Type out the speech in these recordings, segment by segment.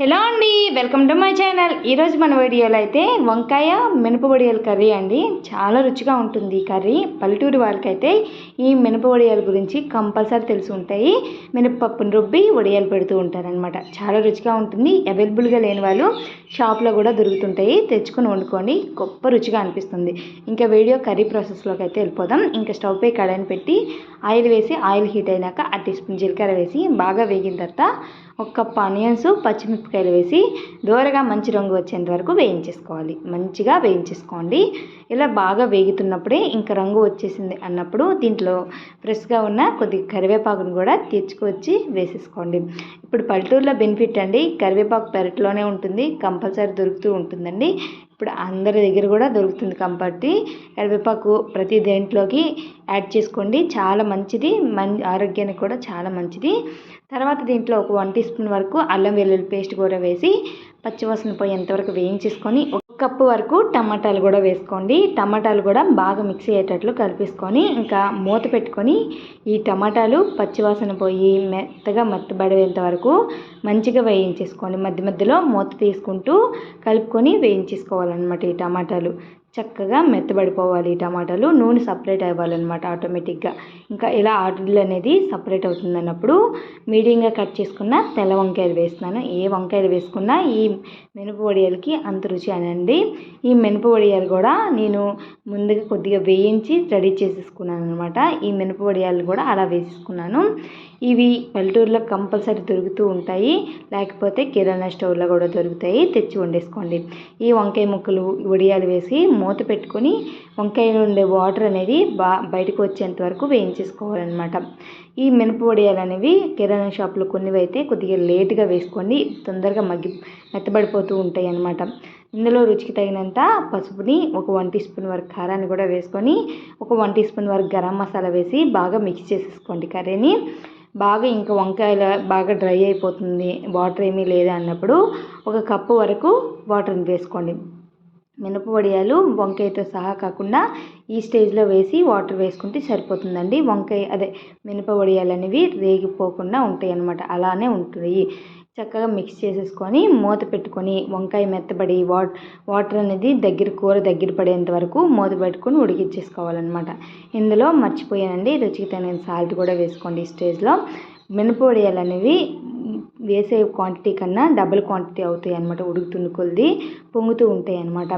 Hello అండి welcome to my channel. ఈరోజు మన వీడియోలో అయితే వంకాయ మినపవడియాల కర్రీ అండి. చాలా రుచిగా ఉంటుంది ఈ కర్రీ. పల్లెటూరు వాళ్ళకైతే ఈ మినపవడియాల గురించి కంపల్సరీ తెలిసి ఉంటాయి. మినపప్పును రుబ్బి వడియాలు పెడుతూ ఉంటారనమాట చాలా రుచిగా ఉంటుంది. అవైలబుల్గా లేని వాళ్ళు షాప్లో కూడా దొరుకుతుంటాయి. తెచ్చుకొని వండుకోండి. గొప్ప రుచిగా అనిపిస్తుంది. ఇంకా వీడియో కర్రీ ప్రాసెస్లోకి అయితే వెళ్ళిపోదాం. ఇంకా స్టవ్ పై కడాయిని పెట్టి ఆయిల్ వేసి ఆయిల్ హీట్ అయినాక ఆ టీ స్పూన్ జీలకర్ర వేసి బాగా వేగిన తర్వాత ఒక కప్పు ఆనియన్స్ పచ్చిమిరపకాయలు వేసి దోరగా మంచి రంగు వచ్చేంత వరకు వేయించేసుకోవాలి. మంచిగా వేయించేసుకోండి. ఇలా బాగా వేగుతున్నప్పుడే ఇంకా రంగు వచ్చేసింది అన్నప్పుడు దీంట్లో ఫ్రెష్గా ఉన్న కొద్ది కరివేపాకును కూడా తెచ్చుకొచ్చి వేసేసుకోండి. ఇప్పుడు పల్లెటూరులో బెనిఫిట్ అండి. కరివేపాకు పెరట్లోనే ఉంటుంది. కంపల్సరీ దొరుకుతూ ఉంటుందండి. ఇప్పుడు అందరి దగ్గర కూడా దొరుకుతుంది కాబట్టి కరివేపాకు ప్రతి దేంట్లోకి యాడ్ చేసుకోండి. చాలా మంచిది. మం ఆరోగ్యానికి కూడా చాలా మంచిది. తర్వాత దీంట్లో ఒక వన్ టీ స్పూన్ వరకు అల్లం వెల్లుల్లి పేస్ట్ కూడా వేసి పచ్చివాసన పోయేంతవరకు వేయించేసుకొని కప్పు వరకు టమాటాలు కూడా వేసుకోండి. టమాటాలు కూడా బాగా మిక్స్ అయ్యేటట్లు కలిపేసుకొని ఇంకా మూత పెట్టుకొని ఈ టమాటాలు పచ్చివాసన పోయి మెత్తగా మెత్తబడేంత వరకు మంచిగా వేయించేసుకోండి. మధ్య మధ్యలో మూత తీసుకుంటూ కలుపుకొని వేయించేసుకోవాలన్నమాట ఈ టమాటాలు. చక్కగా మెత్తబడిపోవాలి టమాటాలు. నూనె సపరేట్ అవ్వాలన్నమాట ఆటోమేటిక్గా. ఇంకా ఇలా ఆయిల్ అనేది సపరేట్ అవుతుంది అన్నప్పుడు మీడియంగా కట్ చేసుకున్న తెల్ల వంకాయలు వేస్తున్నాను. ఏ వంకాయలు వేసుకున్నా ఈ మినప వడియాలకి అంత రుచి అనండి. ఈ మినప వడియాలు కూడా నేను ముందుగా కొద్దిగా వేయించి రెడీ చేసేసుకున్నాను అనమాట ఈ మినప వడియాలు కూడా అలా వేసేసుకున్నాను. ఇవి పల్లెటూరులో కంపల్సరీ దొరుకుతూ ఉంటాయి. లేకపోతే కిరాణా స్టోర్లో కూడా దొరుకుతాయి. తెచ్చి వండేసుకోండి. ఈ వంకాయ ముక్కలు వడియాలు వేసి మూత పెట్టుకొని వంకాయలో ఉండే వాటర్ అనేది బా బయటకు వచ్చేంత వరకు వేయించేసుకోవాలన్నమాట. ఈ మినప వడియాలు అనేవి కిరాణా షాప్లో కొన్ని అయితే కొద్దిగా లేటుగా వేసుకోండి. తొందరగా మగ్గి మెత్తబడిపోతూ ఉంటాయి అన్నమాట ఇందులో రుచికి తగినంత పసుపుని ఒక వన్ టీ స్పూన్ వరకు కారాన్ని కూడా వేసుకొని ఒక వన్ టీ స్పూన్ వరకు గరం మసాలా వేసి బాగా మిక్స్ చేసేసుకోండి కర్రీని. బాగా ఇంకా వంకాయలు బాగా డ్రై అయిపోతుంది వాటర్ ఏమీ లేదా అన్నప్పుడు ఒక కప్పు వరకు వాటర్ని వేసుకోండి. మినప వడియాలు వంకాయతో సహా కాకుండా ఈ స్టేజ్లో వేసి వాటర్ వేసుకుంటే సరిపోతుందండి. వంకాయ అదే మినప వడియాలు అనేవి రేగిపోకుండా ఉంటాయి అన్నమాట అలానే ఉంటుంది. చక్కగా మిక్స్ చేసేసుకొని మూత పెట్టుకొని వంకాయ మెత్తబడి వాట్ వాటర్ అనేది దగ్గర కూర దగ్గర పడేంత వరకు మూత పెట్టుకొని ఉడికించేసుకోవాలన్నమాట ఇందులో మర్చిపోయానండి రుచికి తగిన సాల్ట్ కూడా వేసుకోండి ఈ స్టేజ్లో మినపొడియాలు అనేవి వేసే క్వాంటిటీ కన్నా డబుల్ క్వాంటిటీ అవుతాయి అనమాట ఉడుకుతున్న కొలిది పొంగుతూ ఉంటాయి అనమాట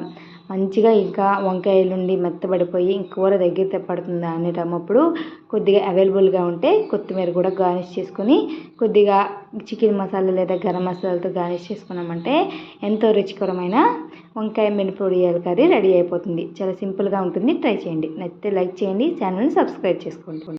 మంచిగా ఇంకా వంకాయలు ఉండి మెత్తబడిపోయి కూర దగ్గర పడుతుందా అనేటప్పుడు కొద్దిగా అవైలబుల్గా ఉంటే కొత్తిమీర కూడా గార్నిష్ చేసుకొని కొద్దిగా చికెన్ మసాలా లేదా గరం మసాలాతో గార్నిష్ చేసుకున్నామంటే ఎంతో రుచికరమైన వంకాయ మినపొడియాల కర్రీ రెడీ అయిపోతుంది. చాలా సింపుల్గా ఉంటుంది. ట్రై చేయండి. నచ్చితే లైక్ చేయండి. ఛానల్ని సబ్స్క్రైబ్ చేసుకోండి.